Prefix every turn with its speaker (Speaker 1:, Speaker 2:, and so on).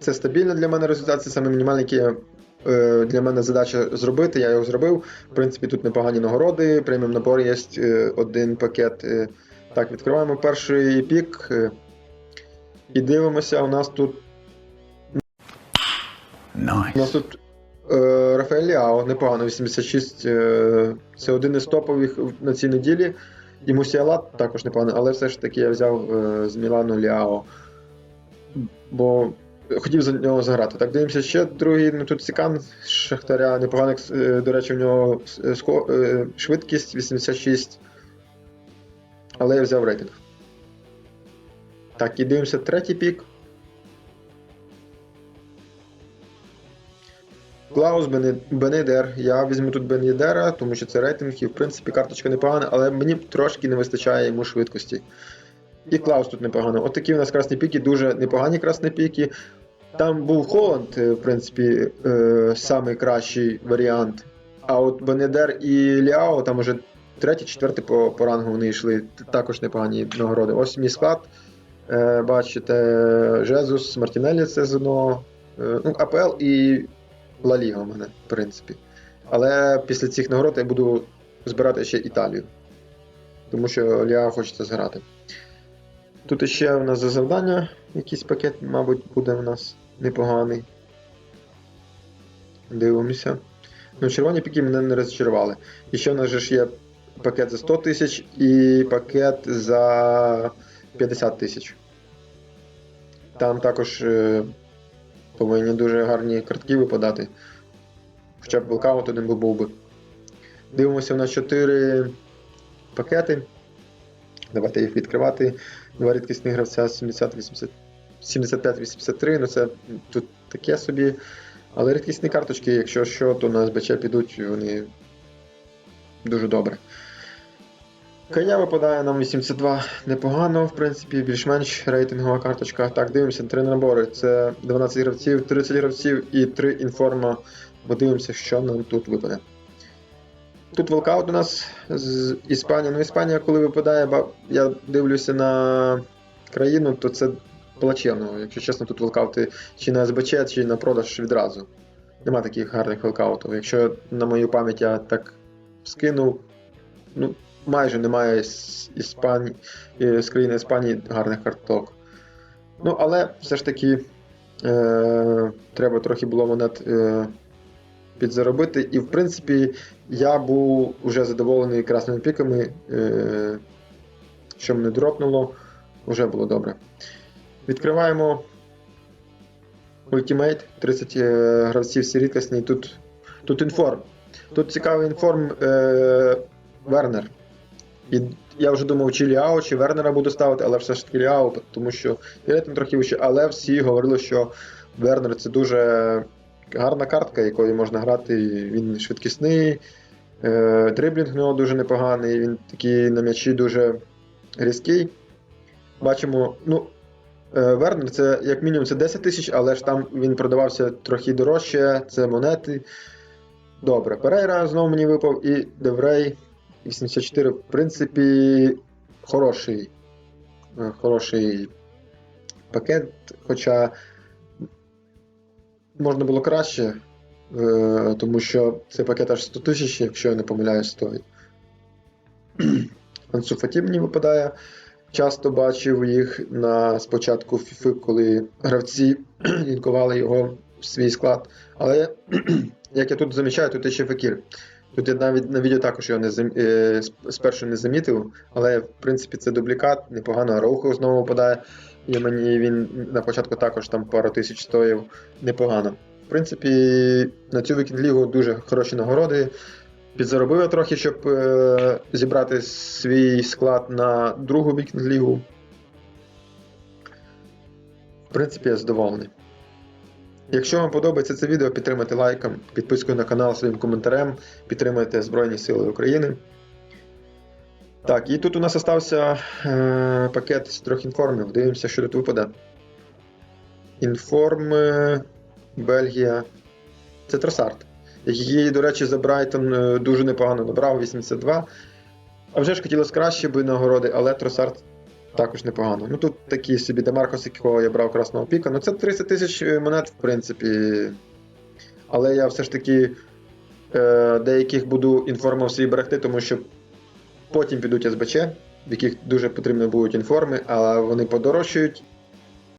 Speaker 1: це стабільна для мене результат, це саме мінімальний, який я, е, для мене задача зробити. Я його зробив. В принципі, тут непогані нагороди. Преміум набор є е, один пакет. Е, Так, відкриваємо перший пік. е, І дивимося, у нас тут. У нас тут е, Рафаель Ліао, непогано, 86. Е, це один із топових на цій неділі. І Мусіала також непогано, але все ж таки я взяв е, з Мілану Ліао. Бо хотів за нього заграти. Так, дивимося ще другий. Ну тут Сікан Шахтаря, непоганий, е, до речі, в нього е, е, швидкість 86. Але я взяв рейтинг. Так, і дивимося третій пік. Клаус Бене- Бенедер. Я візьму тут Бенедера, тому що це рейтинг, і в принципі карточка непогана, але мені трошки не вистачає йому швидкості. І Клаус тут непогано. От такі у нас красні піки, дуже непогані красні піки. Там був Холланд, е, в принципі, е, самий кращий варіант. А от Бенедер і Ліао, там уже третій, четвертий по, по рангу вони йшли. Також непогані нагороди. Ось мій склад. Е, бачите, Жезус, Мартінелі це з одного. Е, ну, АПЛ і Ла Ліга у мене, в принципі. Але після цих нагород я буду збирати ще Італію. Тому що Ліа хочеться зграти. Тут ще у нас за завдання якийсь пакет, мабуть, буде у нас непоганий. Дивимося. Ну, червоні піки мене не розчарували. І ще в нас же ж є пакет за 100 тисяч і пакет за 50 тисяч. Там також е, повинні дуже гарні картки випадати. Хоча б волкаут один був би. Дивимося на 4 пакети. Давайте їх відкривати. Два рідкісних гравця 75-83. Ну це тут таке собі. Але рідкісні карточки, якщо що, то на СБЧ підуть, вони дуже добре. Кая випадає нам 82 непогано, в принципі, більш-менш рейтингова карточка. Так, дивимося, три набори. Це 12 гравців, 30 гравців і 3 інформа. Бо дивимося, що нам тут випаде. Тут волкаут у нас з Іспанії. Ну, Іспанія, коли випадає, я дивлюся на країну, то це плачевно. Якщо чесно, тут волкаути чи на СБЧ, чи на продаж відразу. Нема таких гарних волкаутів. Якщо на мою пам'ять я так скинув, ну, майже немає з, Іспанії, е, з країни Іспанії гарних карток. Ну, але все ж таки е, треба трохи було монет е, підзаробити. І, в принципі, я був уже задоволений красними піками, е, що мене дропнуло, вже було добре. Відкриваємо Ultimate, 30 е, гравців всі рідкісні. Тут, тут інформ. Тут цікавий інформ е, Вернер. І я вже думав, чи Ліао, чи Вернера буду ставити, але все ж таки Ліао, тому що і рейтинг трохи вище, але всі говорили, що Вернер це дуже гарна картка, якою можна грати. Він швидкісний, е, дриблінг в нього дуже непоганий, він такий на м'ячі дуже різкий. Бачимо, ну, е, Вернер це як мінімум це 10 тисяч, але ж там він продавався трохи дорожче, це монети. Добре, Перейра знову мені випав і Деврей 84, в принципі, хороший, е, хороший пакет, хоча можна було краще, е, тому що цей пакет аж 100 тисяч, якщо я не помиляюсь, стоїть. Ансу Фаті мені випадає. Часто бачив їх на спочатку FIFA, коли гравці лінкували його в свій склад. Але як я тут замічаю, тут ще факір. Тут я навіть на відео також його не зам... е, спершу не замітив, але в принципі це дублікат, непогано Роуху знову випадає. І мені він на початку також там пару тисяч стоїв непогано. В принципі, на цю вікінд-лігу дуже хороші нагороди. Підзаробив я трохи, щоб е, зібрати свій склад на другу вікінд-лігу. В принципі, я задоволений. Якщо вам подобається це відео, підтримайте лайком, підпискою на канал своїм коментарем, підтримайте Збройні Сили України. Так, і тут у нас залишився е, пакет з трьох інформів. Дивимося, що тут випаде. Інформ Бельгія. Це Тросарт. Її, до речі, за Брайтон е, дуже непогано набрав 82. А вже ж хотілося краще би нагороди, але Тросарт також непогано. Ну тут такий собі Демаркос, якого я брав красного піка. Ну це 30 тисяч е, монет, в принципі. Але я все ж таки е, деяких буду інформав свій берегти, тому що Потім підуть СБЧ, в яких дуже потрібно будуть інформи, але вони подорожчають.